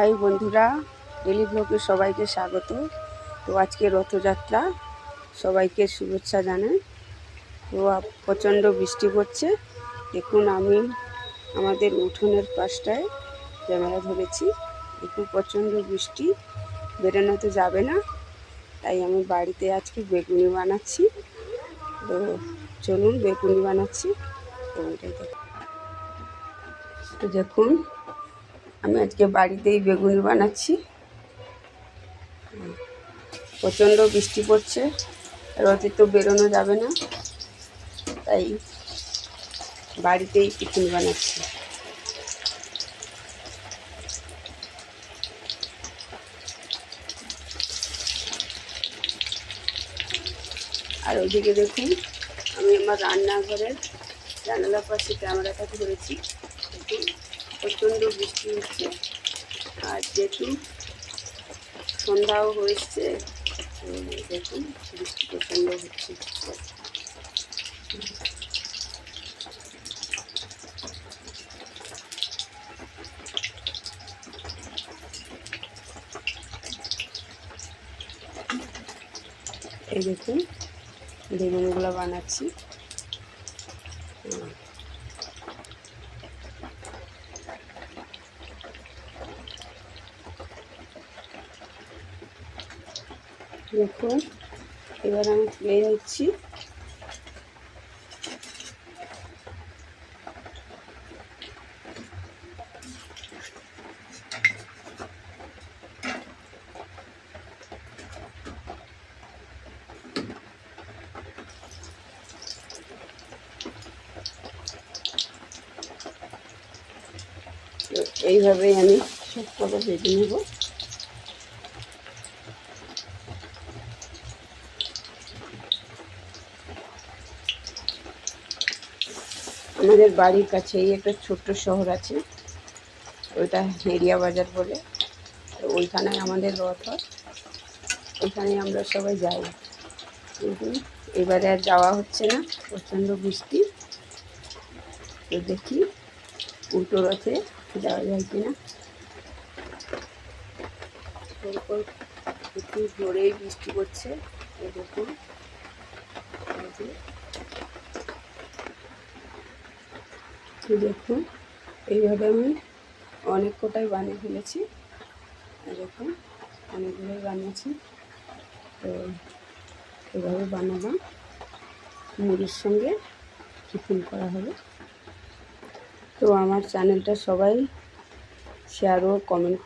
High বন্ধুরা, daily ব্লগে সবাইকে স্বাগত। তো আজকে রথযাত্রা, সবাইকে শুভেচ্ছা জানাই। তো প্রচণ্ড বৃষ্টি পড়ছে। দেখুন আমি আমাদের উঠোনের পাশটায় ক্যামেরা ধরেছি। দেখুন প্রচণ্ড বৃষ্টি, বেরোনো তো যাবে না। তাই আমি বাড়িতে আজকে বেগুনি বানাচ্ছি। তো চলুন বেগুনি বানাচ্ছি। তো ওইটাই দেখুন আমি আজকে বাড়িতেই বেগুনি বানাচ্ছি। প্রচণ্ড বৃষ্টি পড়ছে, রথে তো বেরোনো যাবে না, তাই বাড়িতেই টিফিন বানাচ্ছি। আর ওইদিকে দেখুন, আমি আমার রান্নাঘরের জানালার পাশে ক্যামেরাটা ধরেছি। দেখুন প্রচণ্ড বৃষ্টি হচ্ছে। আর যেহেতু সন্ধ্যাও হয়েছে দেখুন বৃষ্টি প্রচণ্ড হচ্ছে। এই দেখুন, বেগুনগুলো বানাচ্ছি। দেখুন এবার আমি তুলে নিচ্ছি। এইভাবেই আমি সব কটা ভেজে নেব। আমাদের বাড়ির কাছেই একটা ছোট্ট শহর আছে। ওইটা হেরিয়া বাজার বলে। তো ওইখানে আমাদের রথ হয়। ওইখানে আমরা সবাই যাই। কিন্তু এবারে আর যাওয়া হচ্ছে না। প্রচণ্ড বৃষ্টি। তো দেখি উল্টো রথে যাওয়া যায় কিনা। এরপর একটু জোরেই বৃষ্টি পড়ছে। এই দেখুন, এইভাবে আমি অনেক কোটাই বানিয়ে ফেলেছি। দেখুন, অনেকগুলোই বানিয়েছি। তো এভাবে বানালাম। মুড়ির সঙ্গে টিফিন করা হবে তো আমার চ্যানেলটা সবাই শেয়ার ও কমেন্ট